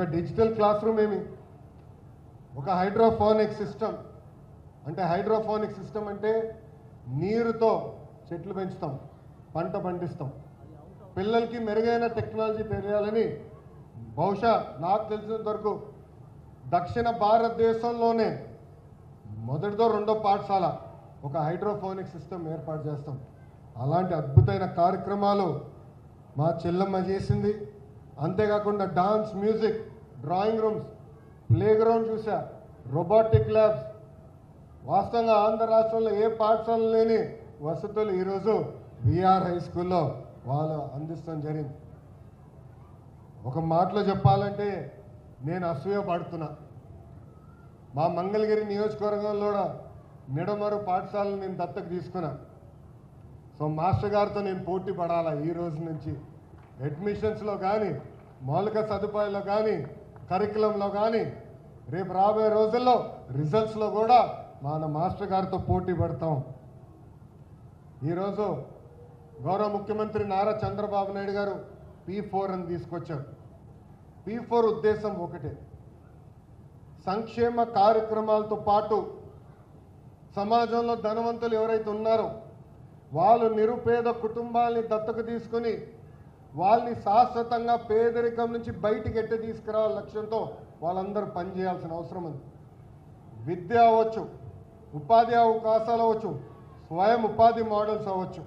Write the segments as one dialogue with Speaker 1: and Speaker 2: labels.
Speaker 1: ఒక digital class room ఏమి? ఒక హైడ్రోఫోనిక్ సిస్టమ్ అంటే హైడ్రోఫోనిక్ సిస్టమ్ అంటే నీరుతో చెట్లు పెంచుతాం పంట పండిస్తాం. పిల్లలకి మెరుగైన టెక్నాలజీ తెలియాలని బహుశా నాకు తెలిసినంత వరకు దక్షిణ భారతదేశంలోనే మొదటిదో రెండో పాఠశాల ఒక హైడ్రోఫోనిక్ సిస్టమ్ ఏర్పాటు చేస్తాం. అలాంటి అద్భుతమైన కార్యక్రమాలు మా చెల్లమ్మ చేసింది. అంతేకాకుండా dance music drawing rooms play ground చూసా రోబోటిక్ ల్యాబ్స్. వాస్తవంగా ఆంధ్ర రాష్ట్రంలో ఏ పాఠశాల లేని వసతులు ఈరోజు విఆర్ హై స్కూల్లో వాళ్ళు అందిస్తాం జరిగింది. ఒక మాటలో చెప్పాలంటే నేను అసూయ పడుతున్నా మా మంగళగిరి నియోజకవర్గంలో కూడా నిడమరు పాఠశాలను నేను దత్తకు తీసుకున్నా. సో మాస్టర్ గారితో నేను పోటీ పడాలా ఈ రోజు నుంచి? అడ్మిషన్స్లో కానీ మౌలిక సదుపాయాల్లో కానీ కరికులంలో కానీ రేపు రాబోయే రోజుల్లో రిజల్ట్స్లో కూడా మన మాస్టర్ గారితో పోటీ పడతాం. ఈరోజు గౌరవ ముఖ్యమంత్రి నారా చంద్రబాబు నాయుడు గారు పీ ఫోర్ అని తీసుకొచ్చారు. పీ ఫోర్ ఉద్దేశం ఒకటే. సంక్షేమ కార్యక్రమాలతో పాటు సమాజంలో ధనవంతులు ఎవరైతే ఉన్నారో వాళ్ళు నిరుపేద కుటుంబాల్ని దత్తకు తీసుకొని వాళ్ళని శాశ్వతంగా పేదరికం నుంచి బయటికి ఎట్టి తీసుకురావాల లక్ష్యంతో వాళ్ళందరూ పనిచేయాల్సిన అవసరం ఉంది. విద్య అవ్వచ్చు ఉపాధి అవకాశాలు అవ్వచ్చు స్వయం ఉపాధి మోడల్స్ అవ్వచ్చు.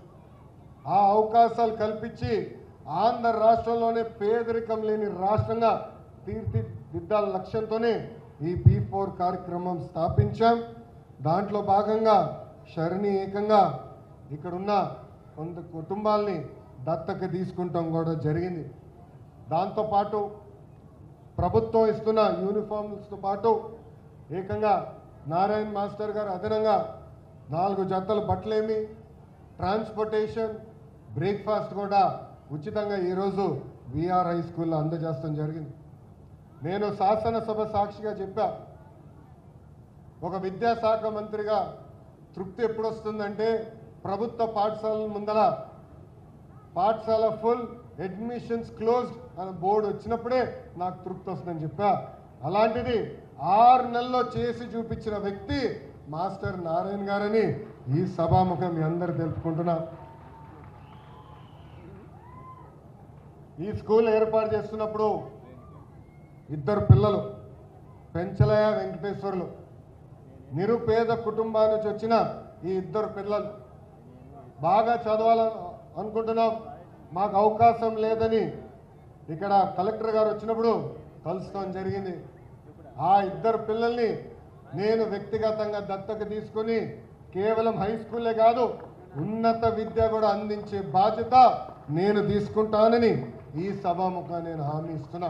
Speaker 1: ఆ అవకాశాలు కల్పించి ఆంధ్ర రాష్ట్రంలోనే పేదరికం లేని రాష్ట్రంగా తీర్చిదిద్దాల లక్ష్యంతోనే ఈ పీ ఫోర్ కార్యక్రమం స్థాపించాం. దాంట్లో భాగంగా శరణి ఏకంగా ఇక్కడున్న కొంత కుటుంబాల్ని దత్తక తీసుకుంటాం కూడా జరిగింది. దాంతోపాటు ప్రభుత్వం ఇస్తున్న యూనిఫామ్స్తో పాటు ఏకంగా నారాయణ మాస్టర్ గారు అదనంగా నాలుగు జతలు బట్టలేమి ట్రాన్స్పోర్టేషన్ బ్రేక్ఫాస్ట్ కూడా ఉచితంగా ఈరోజు విఆర్ హై స్కూల్లో అందజేస్తాం జరిగింది. నేను శాసనసభ సాక్షిగా చెప్పా ఒక విద్యాశాఖ మంత్రిగా తృప్తి ఎప్పుడు వస్తుందంటే ప్రభుత్వ పాఠశాలల ముందర పాఠశాల ఫుల్ అడ్మిషన్స్ క్లోజ్డ్ అనే బోర్డు వచ్చినప్పుడే నాకు తృప్తి వస్తుందని చెప్పా. అలాంటిది ఆరు నెలల్లో చేసి చూపించిన వ్యక్తి మాస్టర్ నారాయణ గారని ఈ సభాముఖం మీ అందరు తెలుపుకుంటున్నా. ఈ స్కూల్ ఏర్పాటు చేస్తున్నప్పుడు ఇద్దరు పిల్లలు పెంచలయ వెంకటేశ్వర్లు నిరుపేద కుటుంబా నుంచి వచ్చిన ఈ ఇద్దరు పిల్లలు బాగా చదవాలని అనుకుంటున్నాం. మాకు అవకాశం లేదని ఇక్కడ కలెక్టర్ గారు వచ్చినప్పుడు కలుసుకోవడం జరిగింది. ఆ ఇద్దరు పిల్లల్ని నేను వ్యక్తిగతంగా దత్తకు తీసుకొని కేవలం హై స్కూలే కాదు ఉన్నత విద్య కూడా అందించే బాధ్యత నేను తీసుకుంటానని ఈ సభాముఖంగా నేను హామీ ఇస్తున్నా.